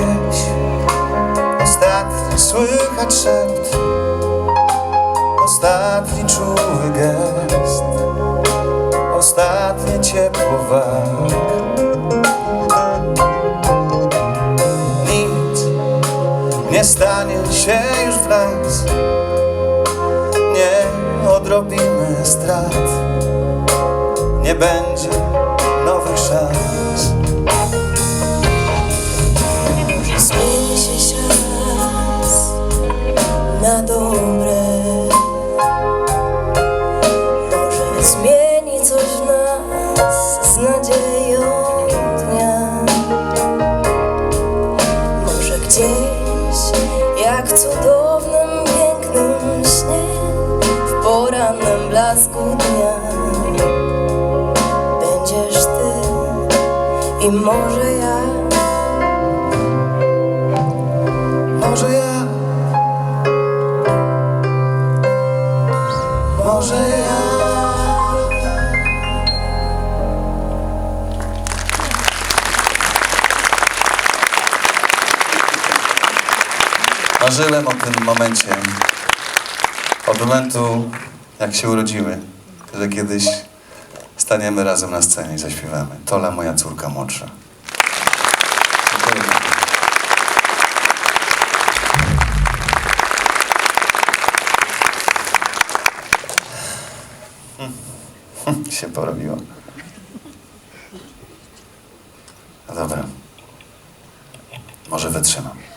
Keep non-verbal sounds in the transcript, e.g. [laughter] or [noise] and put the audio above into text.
gdzieś Ostatni słychać szept Ostatni czuły gest. Ostatnie ciepło warg. Nic nie stanie się już w nas. Nie odrobimy strat. Nie będzie nowych szans cudownym, pięknym śnie W porannym blasku dnia. Będziesz ty i może ja. Może ja. Może ja Marzyłem o tym momencie Od momentu jak się urodziły Że kiedyś staniemy razem na scenie i zaśpiewamy Tola moja córka młodsza [laughs] się porobiło. No dobra. Może wytrzymam.